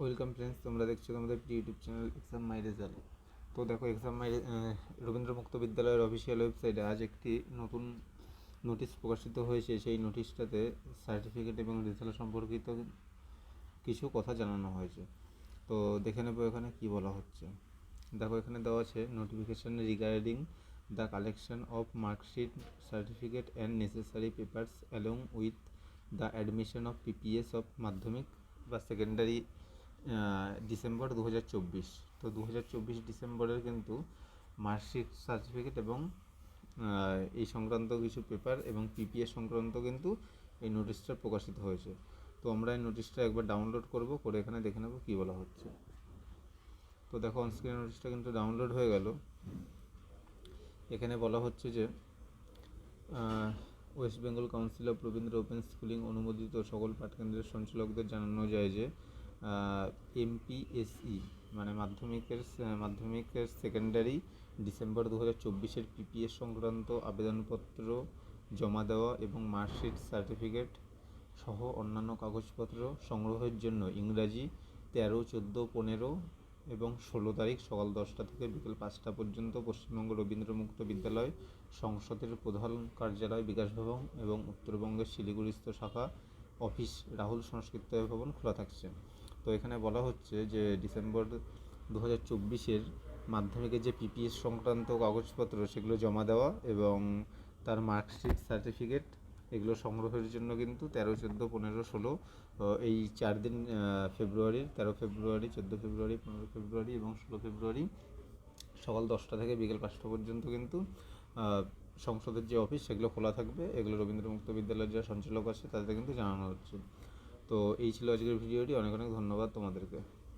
Welcome friends, তোমরা দেখছ তোমাদের YouTube channel exam my result তো দেখো এক্সাম মাই রবীন্দ্র মুক্ত বিদ্যালয়ের অফিসিয়াল ওয়েবসাইটে আজ একটি নতুন নোটিশ প্রকাশিত হয়েছে। সেই নোটিশটাতে সার্টিফিকেট এবং রেজাল্ট সম্পর্কিত কিছু কথা জানানো হয়েছে। তো দেখে নেব এখানে কি বলা হচ্ছে। দেখো, এখানে দেওয়া আছে notification regarding the collection of marksheet certificate and necessary papers along with the admission of PPS of Madhyamik বা সেকেন্ডারি ডিসেম্বর দু হাজার চব্বিশ। তো দু হাজার চব্বিশ ডিসেম্বরের কিন্তু মার্কশিট, সার্টিফিকেট এবং এই সংক্রান্ত কিছু পেপার এবং পিপিএস সংক্রান্ত কিন্তু এই নোটিশটা প্রকাশিত হয়েছে। তো আমরা এই নোটিশটা একবার ডাউনলোড করব, করে এখানে দেখে নেব কী বলা হচ্ছে। তো দেখো অনস্ক্রিন নোটিশটা কিন্তু ডাউনলোড হয়ে গেল। এখানে বলা হচ্ছে যে West Bengal council of Rabindra open schooling অনুমোদিত সকল পাঠকেন্দ্রের সঞ্চালকদের জানানো যায় যে এমপিএসই মানে মাধ্যমিকের মাধ্যমিকের সেকেন্ডারি ডিসেম্বর দু হাজার চব্বিশের পিপিএস সংক্রান্ত আবেদনপত্র জমা দেওয়া এবং মার্কশিট সার্টিফিকেট সহ অন্যান্য কাগজপত্র সংগ্রহের জন্য ইংরাজি তেরো, চোদ্দ, পনেরো এবং ষোলো তারিখ সকাল দশটা থেকে বিকেল পাঁচটা পর্যন্ত পশ্চিমবঙ্গ রবীন্দ্র মুক্ত বিদ্যালয় সংসদের প্রধান কার্যালয় বিকাশ ভবন এবং উত্তরবঙ্গের শিলিগুড়িস্থ শাখা অফিস রাহুল সংস্কৃত ভবন খোলা থাকছে। তো এখানে বলা হচ্ছে যে ডিসেম্বর দু হাজার চব্বিশের মাধ্যমিকের যে পিপিএস সংক্রান্ত কাগজপত্র, সেগুলো জমা দেওয়া এবং তার মার্কশিট সার্টিফিকেট, এগুলো সংগ্রহের জন্য কিন্তু তেরো, চোদ্দ, পনেরো, ষোলো এই চার দিন ফেব্রুয়ারির তেরো ফেব্রুয়ারি, চোদ্দ ফেব্রুয়ারি, পনেরো ফেব্রুয়ারি এবং ষোলো ফেব্রুয়ারি সকাল দশটা থেকে বিকেল পাঁচটা পর্যন্ত কিন্তু সংসদের যে অফিস সেগুলো খোলা থাকবে। এগুলো রবীন্দ্র মুক্ত বিদ্যালয়ের যারা সঞ্চালক আছে তাদের কিন্তু জানানো হচ্ছে। তো এই ছিল আজকের ভিডিওটি। অনেক অনেক ধন্যবাদ তোমাদেরকে।